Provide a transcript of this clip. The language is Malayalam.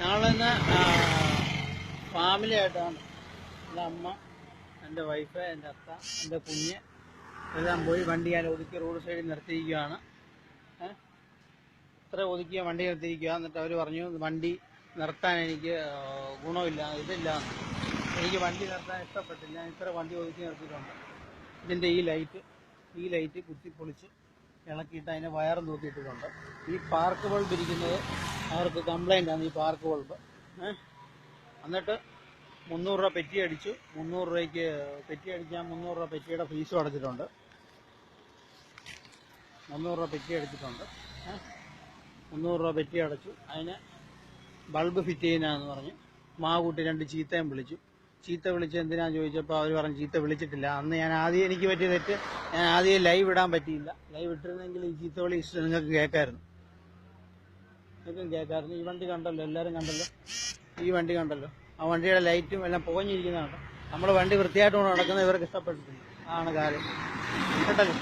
ഞങ്ങളിന്ന് ഫാമിലി ആയിട്ടാണ് എന്റെ അമ്മ എന്റെ വൈഫ് എന്റെ അത്ത എന്റെ കുഞ്ഞ് എല്ലാം പോയി വണ്ടി ഞാൻ ഒതുക്കി റോഡ് സൈഡിൽ നിർത്തിയിരിക്കുകയാണ്? ഇത്ര ഒതുക്കിയ വണ്ടി നിർത്തിയിരിക്കുക. എന്നിട്ട് അവർ പറഞ്ഞു വണ്ടി നിർത്താൻ എനിക്ക് ഗുണമില്ല ഇതില്ല. എനിക്ക് വണ്ടി നിർത്താൻ ഇഷ്ടപ്പെട്ടില്ല. ഞാൻ ഇത്ര വണ്ടി ഒതുക്കി നിർത്തിയിട്ടുണ്ട്. ഇതിന്റെ ഈ ലൈറ്റ് ഈ ലൈറ്റ് കുത്തി പൊളിച്ച് ഇളക്കിയിട്ട് അതിനെ വയറും തൂക്കിയിട്ടിട്ടുണ്ട് ഈ പാർക്ക് ബൾബ് ഇരിക്കുന്നത് അവർക്ക് കംപ്ലൈന്റ് ആണ് ഈ പാർക്ക് ബൾബ് എന്നിട്ട് മുന്നൂറ് രൂപ പെറ്റി അടിച്ചു. മുന്നൂറ് രൂപയ്ക്ക് പെറ്റി അടിക്കാൻ മുന്നൂറ് രൂപ പെറ്റിയുടെ ഫീസും അടച്ചിട്ടുണ്ട്. മുന്നൂറ് രൂപ പെറ്റി അടിച്ചിട്ടുണ്ട്. മുന്നൂറ് രൂപ പെറ്റി അടച്ചു. അതിന് ബൾബ് ഫിറ്റ് ചെയ്യുന്നതെന്ന് പറഞ്ഞ് മാകൂട്ടി രണ്ട് ചീത്തയും വിളിച്ചു. ചീത്ത വിളിച്ച് എന്തിനാന്ന് ചോദിച്ചപ്പോൾ അവർ പറഞ്ഞു ചീത്ത വിളിച്ചിട്ടില്ല. അന്ന് ഞാൻ ആദ്യം എനിക്ക് പറ്റിയ തെറ്റ് ഞാൻ ആദ്യം ലൈവ് ഇടാൻ പറ്റിയില്ല. ലൈവ് ഇട്ടിരുന്നെങ്കിൽ ഈ ചീത്ത വിളി നിങ്ങൾക്ക് കേൾക്കായിരുന്നു. നിങ്ങൾക്കും കേൾക്കാറുണ്ട്. ഈ വണ്ടി കണ്ടല്ലോ എല്ലാവരും കണ്ടല്ലോ. ഈ വണ്ടി കണ്ടല്ലോ. ആ വണ്ടിയുടെ ലൈറ്റും എല്ലാം പോകഞ്ഞിരിക്കുന്നതാണ്. നമ്മൾ വണ്ടി വൃത്തിയായിട്ട് കൊണ്ട് നടക്കുന്നത് ഇവർക്ക് ഇഷ്ടപ്പെട്ടിട്ടുണ്ട്. ആണ് കാര്യം. കേട്ടല്ലോ?